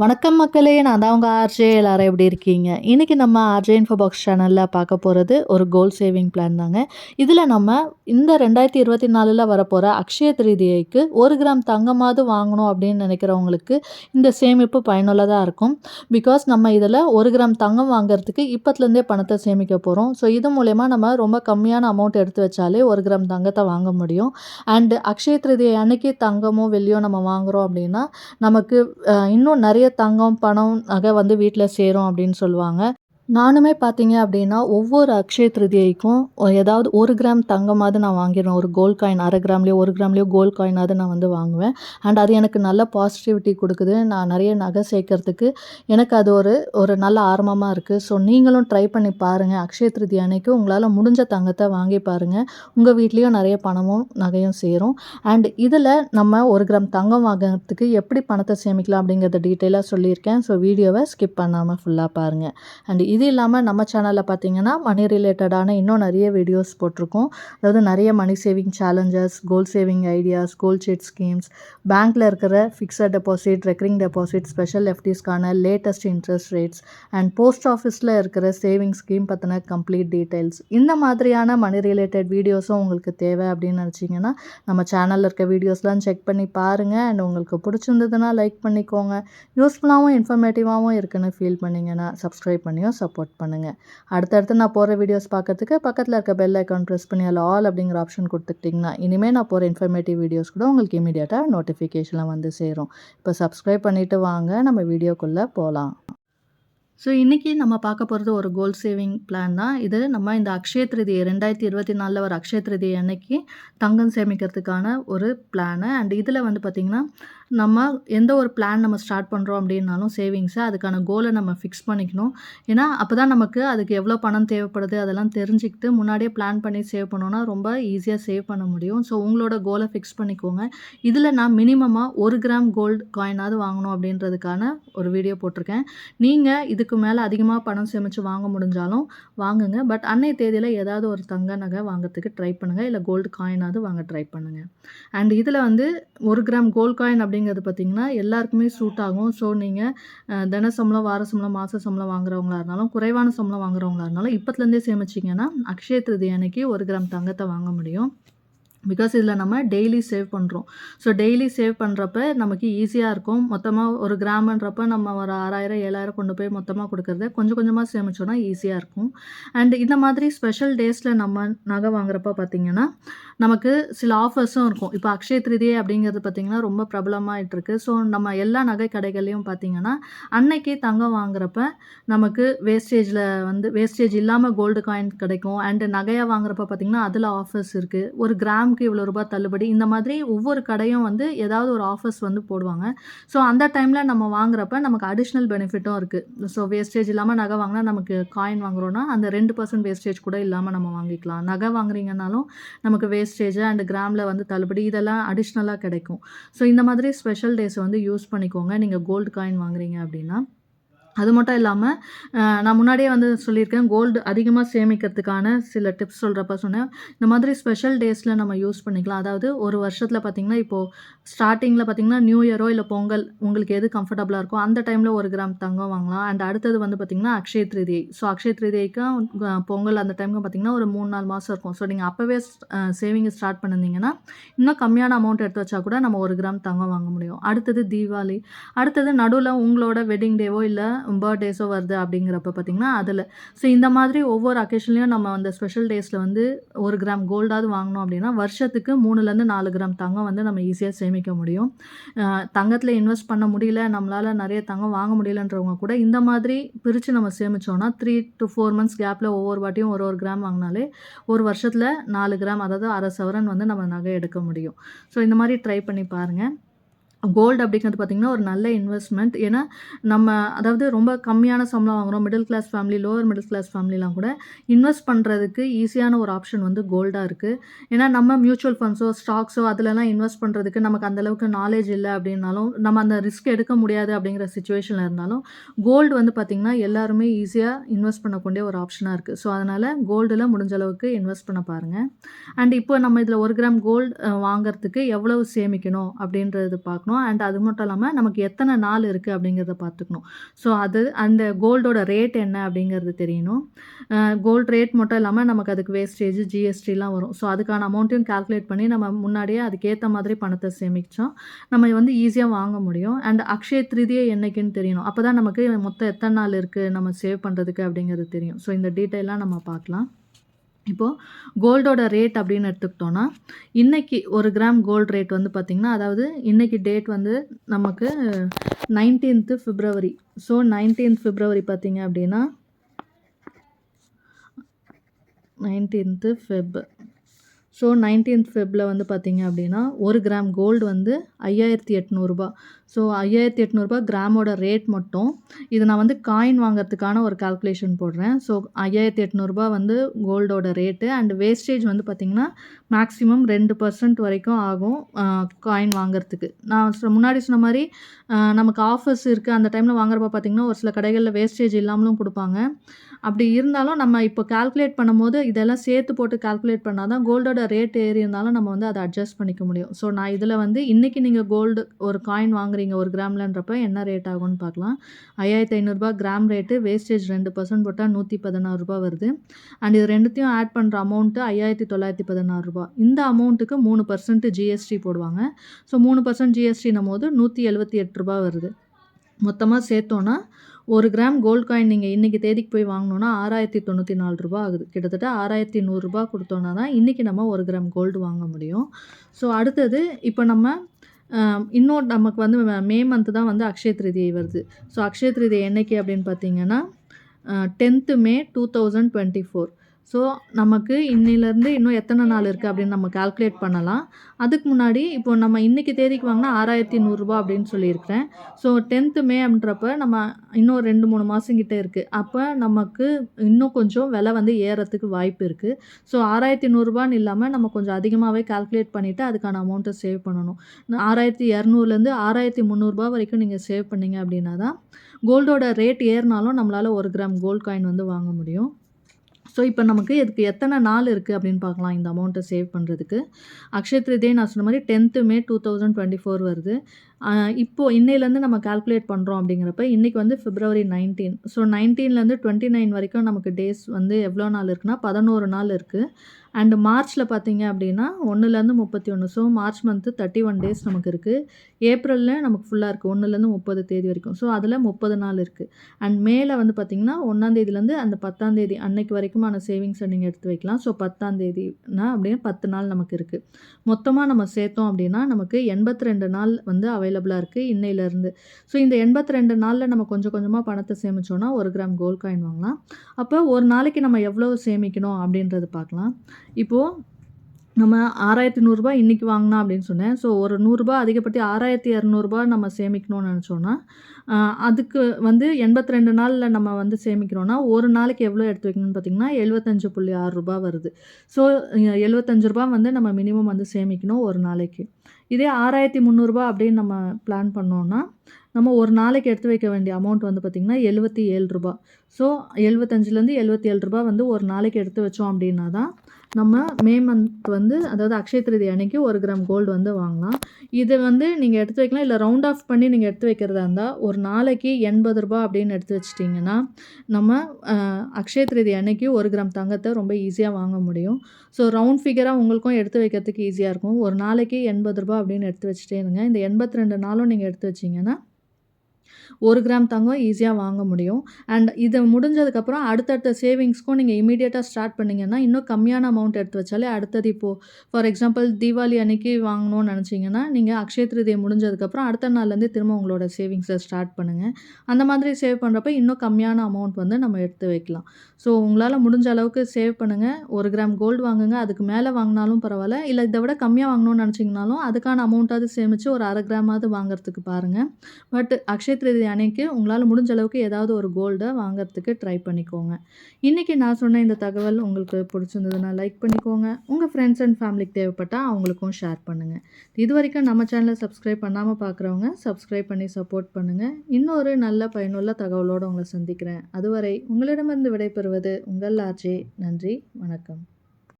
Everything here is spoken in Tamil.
வணக்கம் மக்களே நான் தான் உங்கள் ஆர்ஜே. எல்லாரும் எப்படி இருக்கீங்க? இன்றைக்கி நம்ம ஆர்ஜே இன்ஃபோ பாக்ஸ் சேனலில் பார்க்க போகிறது ஒரு கோல் சேவிங் பிளான் தாங்க. இதில் நம்ம இந்த ரெண்டாயிரத்தி இருபத்தி நாலில் வரப்போகிற அக்ஷய திருதியைக்கு ஒரு கிராம் தங்கமாவது வாங்கணும் அப்படின்னு நினைக்கிறவங்களுக்கு இந்த சேமிப்பு பயனுள்ளதாக இருக்கும். பிகாஸ் நம்ம இதில் ஒரு கிராம் தங்கம் வாங்குறதுக்கு இப்போத்துலேருந்தே பணத்தை சேமிக்க போகிறோம் ஸோ இது மூலயமா நம்ம ரொம்ப கம்மியான அமௌண்ட் எடுத்து வச்சாலே ஒரு கிராம் தங்கத்தை வாங்க முடியும். அண்டு அக்ஷய திருதியை அன்னைக்கு தங்கமோ வெள்ளியோ நம்ம வாங்குகிறோம் அப்படின்னா நமக்கு இன்னும் நிறைய தங்கம் பணம் நகை வந்து வீட்டில் சேரும் அப்படின்னு சொல்லுவாங்க. நானுமே பார்த்தீங்க அப்படின்னா ஒவ்வொரு அக்ஷய திருதியைக்கும் ஏதாவது ஒரு கிராம் தங்கமாவது நான் வாங்கிடுவேன். ஒரு கோல்ட் காயின் அரை கிராம்லேயோ ஒரு கிராம்லேயோ கோல்ட் காயினாவது நான் வந்து வாங்குவேன். அண்ட் அது எனக்கு நல்ல பாசிட்டிவிட்டி கொடுக்குது. நான் நிறைய நகை சேர்க்கறதுக்கு எனக்கு அது ஒரு ஒரு நல்ல ஆர்வமாக இருக்குது ஸோ நீங்களும் ட்ரை பண்ணி பாருங்கள் அக்ஷய திருதி அன்னைக்கு உங்களால் முடிஞ்ச தங்கத்தை வாங்கி பாருங்கள் உங்கள் வீட்லேயும் நிறைய பணமும் நகையும் சேரும். அண்ட் இதில் நம்ம ஒரு கிராம் தங்கம் வாங்குறதுக்கு எப்படி பணத்தை சேமிக்கலாம் அப்படிங்கிறத டீட்டெயிலாக சொல்லியிருக்கேன். ஸோ வீடியோவை ஸ்கிப் பண்ணாமல் ஃபுல்லாக பாருங்கள் அண்ட் இது இல்லாமல் நம்ம சேனலில் பார்த்தீங்கன்னா மணி ரிலேட்டடான இன்னும் நிறைய வீடியோஸ் போட்டிருக்கோம். அதாவது நிறைய money saving challenges goal saving ideas goal sheet schemes பேங்க்கில் இருக்கிற fixed deposit recurring deposit special எஃப்டிஸ்க்கான latest interest rates and post ஆஃபீஸில் இருக்கிற சேவிங் ஸ்கீம் பற்றின கம்ப்ளீட் டீட்டெயில்ஸ் இந்த மாதிரியான மணி ரிலேட்டட் வீடியோஸும் உங்களுக்கு தேவை அப்படின்னு நினச்சிங்கன்னா நம்ம சேனலில் இருக்க வீடியோஸ்லாம் செக் பண்ணி பாருங்கள் அண்ட் உங்களுக்கு பிடிச்சிருந்ததுன்னா லைக் பண்ணிக்கோங்க. யூஸ்ஃபுல்லாகவும் இன்ஃபர்மேட்டிவாகவும் இருக்குன்னு ஃபீல் பண்ணிங்கன்னா சப்ஸ்கிரைப் பண்ணியும் சப் சப்போர்ட் பண்ணுங்கள் அடுத்தடுத்து நான் போகிற வீடியோஸ் பார்க்கறதுக்கு பக்கத்தில் இருக்க பெல் ஐக்கான் ப்ரெஸ் பண்ணி அதில் ஆல் அப்படிங்கிற ஆப்ஷன் கொடுத்துக்கிட்டிங்கன்னா இனிமேல் நான் போகிற இன்ஃபர்மேட்டிவ் வீடியோஸ் கூட உங்களுக்கு இமீடியட்டாக நோட்டிஃபிகேஷனில் வந்து சேரும். இப்போ சப்ஸ்கிரைப் பண்ணிவிட்டு வாங்க நம்ம வீடியோக்குள்ளே போகலாம் ஸோ இன்றைக்கி நம்ம பார்க்க போகிறது ஒரு கோல் சேவிங் பிளான் தான். இது நம்ம இந்த அக்ஷய திருதியை ரெண்டாயிரத்தி இருபத்தி நாலில் வர அக்ஷய திருதியை அன்னைக்கு தங்கம் சேமிக்கிறதுக்கான ஒரு பிளானு அண்ட் இதில் வந்து பார்த்திங்கன்னா நம்ம எந்த ஒரு பிளான் நம்ம ஸ்டார்ட் பண்ணுறோம் அப்படின்னாலும் சேவிங்ஸை அதுக்கான கோலை நம்ம ஃபிக்ஸ் பண்ணிக்கணும். ஏன்னா அப்போ தான் நமக்கு அதுக்கு எவ்வளோ பணம் தேவைப்படுது அதெல்லாம் தெரிஞ்சுக்கிட்டு முன்னாடியே பிளான் பண்ணி சேவ் பண்ணோன்னா ரொம்ப ஈஸியாக சேவ் பண்ண முடியும். ஸோ உங்களோட கோலை ஃபிக்ஸ் பண்ணிக்கோங்க. இதில் நான் மினிமமாக ஒரு கிராம் கோல்டு காயினாவது வாங்கணும் அப்படின்றதுக்கான ஒரு வீடியோ போட்டிருக்கேன். நீங்கள் இதுக்கு மேலே அதிகமாக பணம் சேமித்து வாங்க முடிஞ்சாலும் வாங்குங்க. பட் அன்னைய தேதியில் ஏதாவது ஒரு தங்க நகை வாங்கிறதுக்கு ட்ரை பண்ணுங்கள் இல்லை கோல்டு காயினாவது வாங்க ட்ரை பண்ணுங்கள் அண்ட் இதில் வந்து ஒரு கிராம் கோல்டு காயின் அப்படிங்கிறது பார்த்திங்கன்னா எல்லாருக்குமே சூட் ஆகும். ஸோ நீங்கள் தின சம்பளம் வார சம்பளம் மாத சம்பளம் வாங்குறவங்களா இருந்தாலும் குறைவான சம்பளம் வாங்குறவங்களா இருந்தாலும் இப்போத்துலேருந்தே சேமிச்சிங்கன்னா அக்ஷய திருதி அன்னைக்கு ஒரு கிராம் தங்கத்தை வாங்க முடியும். பிகாஸ் இதில் நம்ம டெய்லி சேவ் பண்ணுறோம் ஸோ டெய்லி சேவ் பண்ணுறப்ப நமக்கு ஈஸியாக இருக்கும். மொத்தமாக ஒரு கிராமன்றப்ப நம்ம ஒரு ஆறாயிரம் ஏழாயிரம் கொண்டு போய் மொத்தமாக கொடுக்குறத கொஞ்சம் கொஞ்சமாக சேமிச்சோன்னா ஈஸியாக இருக்கும். அண்ட் இந்த மாதிரி ஸ்பெஷல் டேஸில் நம்ம நகை வாங்குறப்ப பார்த்திங்கன்னா நமக்கு சில ஆஃபர்ஸும் இருக்கும். இப்போ அக்ஷய திருதியை அப்படிங்கிறது பார்த்திங்கன்னா ரொம்ப பிரபலமாயிட்டு இருக்கு. ஸோ நம்ம எல்லா நகை கடைகள்லையும் பார்த்திங்கன்னா அன்னைக்கு தங்கம் வாங்குறப்ப நமக்கு வேஸ்டேஜில் வந்து வேஸ்டேஜ் இல்லாமல் கோல்டு காயின் கிடைக்கும். அண்டு நகையாக வாங்குறப்ப பார்த்திங்கன்னா அதில் ஆஃபர்ஸ் இருக்குது ஒரு கிராம் கிராமுக்கு இவ்வளோ ரூபாய் தள்ளுபடி இந்த மாதிரி ஒவ்வொரு கடையும் வந்து ஏதாவது ஒரு ஆஃபர்ஸ் வந்து போடுவாங்க. ஸோ அந்த டைமில் நம்ம வாங்குறப்ப நமக்கு அடிஷ்னல் பெனிஃபிட்டும் இருக்குது ஸோ வேஸ்டேஜ் இல்லாமல் நகை வாங்கினா நமக்கு காயின் வாங்குறோன்னா அந்த ரெண்டு பர்சன்ட் வேஸ்டேஜ் கூட இல்லாமல் நம்ம வாங்கிக்கலாம். நகை வாங்குறீங்கனாலும் நமக்கு வேஸ்டேஜ் அண்ட் கிராமில் வந்து தள்ளுபடி இதெல்லாம் அடிஷ்னலாக கிடைக்கும். ஸோ இந்த மாதிரி ஸ்பெஷல் டேஸை வந்து யூஸ் பண்ணிக்கோங்க. நீங்கள் கோல்டு காயின் வாங்குறீங்க அப்படின்னா. அது மட்டும் இல்லாமல் நான் முன்னாடியே வந்து சொல்லியிருக்கேன் கோல்டு அதிகமாக சேமிக்கிறதுக்கான சில டிப்ஸ் சொல்கிறப்ப சொன்னேன். இந்த மாதிரி ஸ்பெஷல் டேஸில் நம்ம யூஸ் பண்ணிக்கலாம். அதாவது ஒரு வருஷத்தில் பார்த்திங்கன்னா இப்போது ஸ்டார்டிங்கில் பார்த்திங்கன்னா நியூ இயரோ இல்லை பொங்கல் உங்களுக்கு எது கம்ஃபர்டபுளாக இருக்கோ அந்த டைமில் ஒரு கிராம் தங்கம் வாங்கலாம். அண்ட் அடுத்தது வந்து பார்த்திங்கன்னா அக்ஷய திருதியை. ஸோ அக்ஷய திருதியைக்கும் பொங்கல் அந்த டைமுக்கு பார்த்திங்கன்னா ஒரு மூணு நாலு மாதம் இருக்கும். ஸோ நீங்கள் அப்போவே சேவிங் ஸ்டார்ட் பண்ணிருந்தீங்கன்னா இன்னும் கம்மியான அமௌண்ட் எடுத்து வச்சா கூட நம்ம ஒரு கிராம் தங்கம் வாங்க முடியும். அடுத்தது தீபாவளி. அடுத்தது நடுவில் உங்களோட வெட்டிங் டேவோ இல்லை பர்த்டேஸோ வருது அப்படிங்கிறப்ப பார்த்திங்கன்னா அதில். ஸோ இந்த மாதிரி ஒவ்வொரு அக்கேஷன்லேயும் நம்ம அந்த ஸ்பெஷல் டேஸில் வந்து ஒரு கிராம் கோல்டாவது வாங்கினோம் அப்படின்னா வருஷத்துக்கு மூணுலேருந்து நாலு கிராம் தங்கம் வந்து நம்ம ஈஸியாக சேமிக்க முடியும். தங்கத்தில் இன்வெஸ்ட் பண்ண முடியல நம்மளால் நிறைய தங்கம் வாங்க முடியலன்றவங்க கூட இந்த மாதிரி பிரித்து நம்ம சேமிச்சோன்னா த்ரீ டு ஃபோர் மந்த்ஸ் கேப்பில் ஒவ்வொரு வாட்டியும் ஒரு ஒரு கிராம் வாங்கினாலே ஒரு வருஷத்தில் நாலு கிராம் அதாவது அரை சவரன் வந்து நம்ம நகை எடுக்க முடியும். ஸோ இந்த மாதிரி ட்ரை பண்ணி பாருங்கள் கோல்டு அப்படிங்கிறது பார்த்திங்கன்னா ஒரு நல்ல இன்வெஸ்ட்மெண்ட் ஏன்னா நம்ம அதாவது ரொம்ப கம்மியான சம்பளம் வாங்குறோம் middle class family lower middle class ஃபேமிலிலாம் கூட இன்வெஸ்ட் பண்ணுறதுக்கு ஈஸியான ஒரு ஆப்ஷன் வந்து கோல்டாக இருக்குது ஏன்னா நம்ம மியூச்சுவல் ஃபண்ட்ஸோ ஸ்டாக்ஸோ அதிலலாம் இன்வெஸ்ட் பண்ணுறதுக்கு நமக்கு அந்தளவுக்கு நாலேஜ் இல்லை அப்படின்னாலும் நம்ம அந்த ரிஸ்க் எடுக்க முடியாது அப்படிங்கிற சுச்சுவேஷனில் இருந்தாலும் கோல்டு வந்து பார்த்திங்கன்னா எல்லாருமே ஈஸியாக இன்வெஸ்ட் பண்ணக்கூடிய ஒரு ஆப்ஷனாக இருக்குது ஸோ அதனால் கோல்டில் முடிஞ்ச அளவுக்கு இன்வெஸ்ட் பண்ண பாருங்கள் அண்ட் இப்போ நம்ம இதில் ஒரு கிராம் கோல்டு வாங்குறதுக்கு எவ்வளவு சேமிக்கணும் அப்படின்றது பார்க்கணும் பார்க்கணும் அண்ட் அது மட்டும் இல்லாமல் நமக்கு எத்தனை நாள் இருக்குது அப்படிங்கிறத பார்த்துக்கணும். ஸோ அது அந்த கோல்டோட ரேட் என்ன அப்படிங்கிறது தெரியணும். கோல்டு ரேட் மட்டும் இல்லாமல் நமக்கு அதுக்கு வேஸ்டேஜ் ஜிஎஸ்டிலாம் வரும். ஸோ அதுக்கான அமௌண்ட்டையும் கால்குலேட் பண்ணி நம்ம முன்னாடியே அதுக்கேற்ற மாதிரி பணத்தை சேமித்தோம் நம்ம வந்து ஈஸியாக வாங்க முடியும். அண்ட் அக்ஷய திருதியை என்னைக்குன்னு தெரியணும். அப்போ தான் நமக்கு மொத்தம் எத்தனை நாள் இருக்குது நம்ம சேவ் பண்ணுறதுக்கு அப்படிங்கிறது தெரியும். ஸோ இந்த டீட்டெயிலாக நம்ம பார்க்கலாம். இப்போது கோல்டோட ரேட் அப்படின்னு எடுத்துக்கிட்டோன்னா இன்றைக்கி ஒரு கிராம் கோல்டு ரேட் வந்து பார்த்திங்கன்னா அதாவது இன்றைக்கி டேட் வந்து நமக்கு nineteenth February so nineteenth February பார்த்திங்க அப்படின்னா நைன்டீன்த்து ஃபெப் ஸோ நைன்டீன்த் ஃபெப்பில் வந்து பார்த்திங்க அப்படின்னா ஒரு கிராம் கோல்டு வந்து ஐயாயிரத்தி எட்நூறுபா. ஸோ ஐயாயிரத்தி எட்நூறுபா கிராமோட ரேட் மட்டும். இது நான் வந்து காயின் வாங்கிறதுக்கான ஒரு கால்குலேஷன் போடுறேன். ஸோ ஐயாயிரத்தி எட்நூறுபா வந்து கோல்டோட ரேட்டு அண்ட் வேஸ்டேஜ் வந்து பார்த்திங்கன்னா மேக்ஸிமம் ரெண்டு பர்சன்ட் வரைக்கும் ஆகும் காயின் வாங்குறதுக்கு. நான் முன்னாடி சொன்ன மாதிரி நமக்கு ஆஃபர்ஸ் இருக்குது அந்த டைமில் வாங்குறப்ப பார்த்திங்கன்னா ஒரு சில கடைகளில் வேஸ்டேஜ் இல்லாமலும் கொடுப்பாங்க. அப்படி இருந்தாலும் நம்ம இப்போ கால்குலேட் பண்ணும்போது இதெல்லாம் சேர்த்து போட்டு கால்குலேட் பண்ணால் தான் கோல்டோட ரேட் ஏறி இருந்தாலும் நம்ம வந்து அதை அட்ஜஸ்ட் பண்ணிக்க முடியும். ஸோ நான் இதில் வந்து இன்றைக்கி நீங்கள் கோல்டு ஒரு காயின் வாங்குறீங்க ஒரு கிராம்லன்றப்ப என்ன ரேட் ஆகும்னு பார்க்கலாம். ஐயாயிரத்தி ஐநூறுரூபா கிராம் ரேட்டு வேஸ்டேஜ் ரெண்டு பர்சன்ட் போட்டால் நூற்றி பதினாறு ரூபா வருது. அண்ட் இது ரெண்டுத்தையும் ஆட் பண்ணுற அமௌண்ட்டு ஐயாயிரத்தி தொள்ளாயிரத்தி பதினாறு ரூபா இந்த அமௌண்ட்டுக்கு மூணு பர்சன்ட் ஜிஎஸ்டி போடுவாங்க. ஸோ மூணு பர்சன்ட் ஜிஎஸ்டினும் போது நூற்றி எழுபத்தி எட்டு ரூபா வருது. மொத்தமாக சேர்த்தோன்னா ஒரு கிராம் கோல்ட் காயின் நீங்கள் இன்றைக்கி தேதிக்கு போய் வாங்கினோன்னா ஆறாயிரத்தி தொண்ணூற்றி நாலு ரூபா ஆகுது. கிட்டத்தட்ட ஆறாயிரத்தி நூறுரூபா கொடுத்தோன்னா தான் இன்றைக்கி நம்ம ஒரு கிராம் கோல்டு வாங்க முடியும். ஸோ அடுத்தது இப்போ நம்ம இன்னொரு நமக்கு வந்து மே மந்த்து தான் வந்து அக்ஷய திருதியை வருது. ஸோ அக்ஷய திருதியை என்றைக்கு அப்படின்னு பார்த்தீங்கன்னா tenth May two thousand twenty four so நமக்கு இன்னிலேருந்து இன்னும் எத்தனை நாள் இருக்குது அப்படின்னு நம்ம கால்குலேட் பண்ணலாம். அதுக்கு முன்னாடி இப்போ நம்ம இன்றைக்கி தேதிக்கு வாங்கினா ஆறாயிரத்தி நூறுரூபா அப்படின்னு சொல்லியிருக்கிறேன். ஸோ டென்த்து மே அப்படின்றப்ப நம்ம இன்னும் ரெண்டு மூணு மாதம் கிட்டே இருக்குது அப்போ நமக்கு இன்னும் கொஞ்சம் விலை வந்து ஏறத்துக்கு வாய்ப்பு இருக்குது ஸோ ஆறாயிரத்தி நூறுரூபான்னு இல்லாமல் நம்ம கொஞ்சம் அதிகமாகவே கால்குலேட் பண்ணிவிட்டு அதுக்கான அமௌண்ட்டை சேவ் பண்ணணும். ஆறாயிரத்தி இரநூறுலேருந்து ஆறாயிரத்தி முந்நூறுரூபா வரைக்கும் நீங்கள் சேவ் பண்ணிங்க அப்படின்னா தான் கோல்டோட ரேட் ஏறினாலும் நம்மளால் ஒரு கிராம் கோல்டு காயின் வந்து வாங்க முடியும். ஸோ இப்போ நமக்கு இதுக்கு எத்தனை நாள் இருக்குது அப்படின்னு பார்க்கலாம் இந்த அமௌண்ட்டை சேவ் பண்ணுறதுக்கு அக்ஷய திருதியை நான் சொன்ன மாதிரி tenth May two thousand twenty four வருது. இப்போது இன்னையிலேருந்து நம்ம கால்குலேட் பண்ணுறோம் அப்படிங்கிறப்ப இன்றைக்கி வந்து ஃபிப்ரவரி நைன்டீன் ஸோ நைன்டீன்லேருந்து டுவெண்ட்டி நைன் வரைக்கும் நமக்கு டேஸ் வந்து எவ்வளோ நாள் இருக்குன்னா பதினோரு நாள் இருக்குது அண்டு மார்ச்சில் பார்த்தீங்க அப்படின்னா ஒன்றுலேருந்து முப்பத்தி ஒன்று so March month thirty one days நமக்கு இருக்குது ஏப்ரலில் நமக்கு ஃபுல்லாக இருக்குது ஒன்றுலேருந்து முப்பது தேதி வரைக்கும். ஸோ அதில் முப்பது நாள் இருக்குது அண்ட் மேலே வந்து பார்த்திங்கன்னா ஒன்றாந்தேதிலேருந்து அந்த பத்தாந்தேதி அன்னைக்கு வரைக்குமான சேவிங்ஸை நீங்கள் எடுத்து வைக்கலாம். ஸோ பத்தாந்தேதினா அப்படியே பத்து நாள் நமக்கு இருக்குது மொத்தமாக நம்ம சேர்த்தோம் அப்படின்னா நமக்கு எண்பத்தி ரெண்டு நாள் வந்து அவைலபிளாக இருக்குது இன்னையிலேருந்து ஸோ இந்த எண்பத்தி ரெண்டு நாளில் நம்ம கொஞ்சம் கொஞ்சமாக பணத்தை சேமித்தோன்னா ஒரு கிராம் கோல்ட் காயின் வாங்கலாம். அப்போ ஒரு நாளைக்கு நம்ம எவ்வளோ சேமிக்கணும் அப்படின்றது பார்க்கலாம். இப்போது நம்ம ஆறாயிரத்தி நூறுரூபா இன்றைக்கி வாங்கினா அப்படின்னு சொன்னேன். ஸோ ஒரு நூறுரூபா அதிகப்பட்டு ஆறாயிரத்தி இரநூறுபா நம்ம சேமிக்கணும்னு நினச்சோன்னா அதுக்கு வந்து எண்பத்தி ரெண்டு நாளில் நம்ம வந்து சேமிக்கிறோன்னா ஒரு நாளைக்கு எவ்வளோ எடுத்து வைக்கணும்னு பார்த்திங்கன்னா எழுபத்தஞ்சு புள்ளி ஆறு ரூபா வருது. ஸோ எழுபத்தஞ்சு ரூபா வந்து நம்ம மினிமம் வந்து சேமிக்கணும் ஒரு நாளைக்கு. இதே ஆறாயிரத்தி முந்நூறுரூபா அப்படின்னு நம்ம பிளான் பண்ணோன்னா நம்ம ஒரு நாளைக்கு எடுத்து வைக்க வேண்டிய அமௌண்ட் வந்து பார்த்திங்கன்னா எழுபத்தி ஏழு ரூபா ஸோ எழுபத்தஞ்சிலேருந்து எழுபத்தி ஏழு ரூபா வந்து ஒரு நாளைக்கு எடுத்து வச்சோம் அப்படின்னா தான் நம்ம மே மந்த் வந்து அதாவது அக்ஷய திருதி அன்னைக்கு ஒரு கிராம் கோல்டு வந்து வாங்கலாம். இது வந்து நீங்கள் எடுத்து வைக்கலாம் இல்லை ரவுண்ட் ஆஃப் பண்ணி நீங்கள் எடுத்து வைக்கிறதா இருந்தால் ஒரு நாளைக்கு எண்பது ரூபா அப்படின்னு எடுத்து வச்சிட்டிங்கன்னா நம்ம அக்ஷய திருதி அன்னைக்கு ஒரு கிராம் தங்கத்தை ரொம்ப ஈஸியாக வாங்க முடியும். ஸோ ரவுண்ட் ஃபிகராக உங்களுக்கும் எடுத்து வைக்கிறதுக்கு ஈஸியாக இருக்கும். ஒரு நாளைக்கு எண்பது ரூபா அப்படின்னு எடுத்து வச்சுட்டே இருங்க. இந்த எண்பத்தி ரெண்டு நாளும் நீங்கள் எடுத்து வச்சிங்கன்னா ஒரு கிராம் தங்கம் ஈஸியாக வாங்க முடியும். அண்ட் இதை முடிஞ்சதுக்கப்புறம் அடுத்தடுத்த சேவிங்ஸ்க்கும் நீங்கள் இமீடியட்டாக ஸ்டார்ட் பண்ணிங்கன்னா இன்னும் கம்மியான அமௌண்ட் எடுத்து வச்சாலே அடுத்தது இப்போது ஃபார் எக்ஸாம்பிள் தீபாவளி அன்னைக்கு வாங்கணும்னு நினச்சிங்கன்னா நீங்கள் அக்ஷய திருதியை முடிஞ்சதுக்கப்புறம் அடுத்த நாள்லேருந்து திரும்ப உங்களோட சேவிங்ஸை ஸ்டார்ட் பண்ணுங்கள் அந்த மாதிரி சேவ் பண்ணுறப்ப இன்னும் கம்மியான அமௌண்ட் வந்து நம்ம எடுத்து வைக்கலாம். ஸோ உங்களால் முடிஞ்ச அளவுக்கு சேவ் பண்ணுங்கள் ஒரு கிராம் கோல்டு வாங்குங்க. அதுக்கு மேலே வாங்கினாலும் பரவாயில்ல. இல்லை இதை விட கம்மியாக வாங்கணும்னு நினச்சிங்கனாலும் அதுக்கான அமௌண்ட்டாவது சேமித்து ஒரு அரை கிராமாவது வாங்குறதுக்கு பாருங்கள் பட் அக்ஷய தேதி அன்னைக்கு உங்களால் முடிஞ்ச அளவுக்கு ஏதாவது ஒரு கோல்டை வாங்கிறதுக்கு ட்ரை பண்ணிக்கோங்க. இன்றைக்கி நான் சொன்ன இந்த தகவல் உங்களுக்கு பிடிச்சிருந்ததுன்னா லைக் பண்ணிக்கோங்க. உங்கள் ஃப்ரெண்ட்ஸ் அண்ட் ஃபேமிலிக்கு தேவைப்பட்டால் அவங்களுக்கும் ஷேர் பண்ணுங்கள் இது வரைக்கும் நம்ம சேனலை சப்ஸ்கிரைப் பண்ணாமல் பார்க்குறவங்க சப்ஸ்கிரைப் பண்ணி சப்போர்ட் பண்ணுங்கள் இன்னொரு நல்ல பயனுள்ள தகவலோடு உங்களை சந்திக்கிறேன். அதுவரை உங்களிடமிருந்து விடைபெறுவது உங்கள் ஆர்ஜே. நன்றி வணக்கம்.